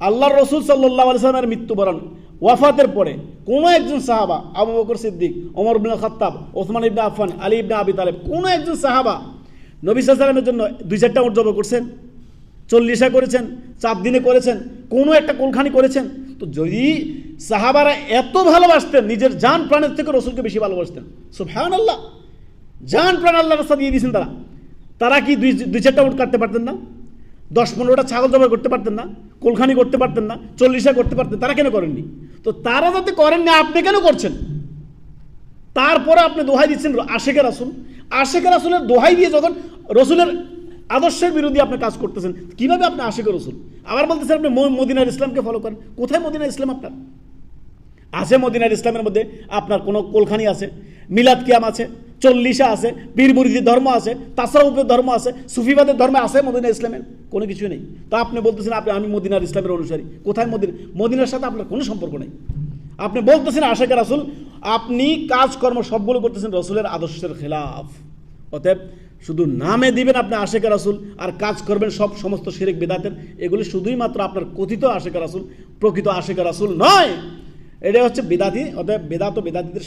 আল্লাহ রসুল সাল্লাহ সাল্লামের মৃত্যুবরণ, ওয়াফাতের পরে কোনো একজন সাহাবা, আবু বকর সিদ্দিক, ওমর ইবনে খাত্তাব, ওসমান ইবনে আফান আলী ইবনে আবি তালেব, কোনো একজন সাহাবা নবী সাল্লামের জন্য দুই চারটা জব করছেন, চল্লিশা করেছেন, চার দিনে করেছেন, কোনো একটা কোলখানি করেছেন। তো যদি সাহাবারা এত ভালোবাসতেন, নিজের জান প্রাণের থেকে রসুলকে বেশি ভালোবাসতেন সুফহান আল্লাহ জান প্রাণ আল্লাহ রাস্তা দিয়ে দিয়েছেন তারা। তারা কি দুই দুই চারটা উট কাটতে পারতেন না? দশ পনেরোটা ছাগল জবাই করতে পারতেন না, কোলখানি করতে পারতেন না, চল্লিশা করতে পারতেন, তারা কেন করেননি? তো তারা যাতে করেননি আপনি কেন করছেন? তারপরে আপনি দোহাই দিচ্ছেন আশেখের রাসুল। আশেখের রাসুলের দোহাই দিয়ে যখন রসুলের আদর্শের বিরোধী আপনি কাজ করতেছেন, কীভাবে আপনি আশেকের রসুল? আবার বলতেছেন আপনি মদিনার ইসলামকে ফলো করেন। কোথায় মদিনার ইসলাম আপনার? আছে মদিনার ইসলামের মধ্যে আপনার কোনো কোলখানি আছে, মিলাদ কিয়াম আছে চল্লিশা আছে পীর মুরিদির ধর্ম আছে তাসাউফের ধর্ম আছে, সুফিবাদের ধর্ম আছে মদিনা ইসলামের, কোনো কিছু নেই। তো আপনি বলতেছেন, আপনি, আমি মদিনার ইসলামের অনুসারী। কোথায় মদিনা? মদিনার সাথে আপনার কোনো সম্পর্ক নেই। আপনি বলতেছেন, আশেখ রাসুল, আপনি কাজকর্ম সবগুলো করতেছেন রসুলের আদর্শের খেলাফ। অতএব শুধু নামে দিবেন আপনি আশেখ রাসুল আর কাজ করবেন সব সমস্ত শিরেক বেদাতের, এগুলি শুধুই মাত্র আপনার কথিত আশেখ রাসুল, প্রকৃত আশেখ রাসুল নয়। এটা হচ্ছে বেদাতি, অতএব বেদাত বেদাতিদের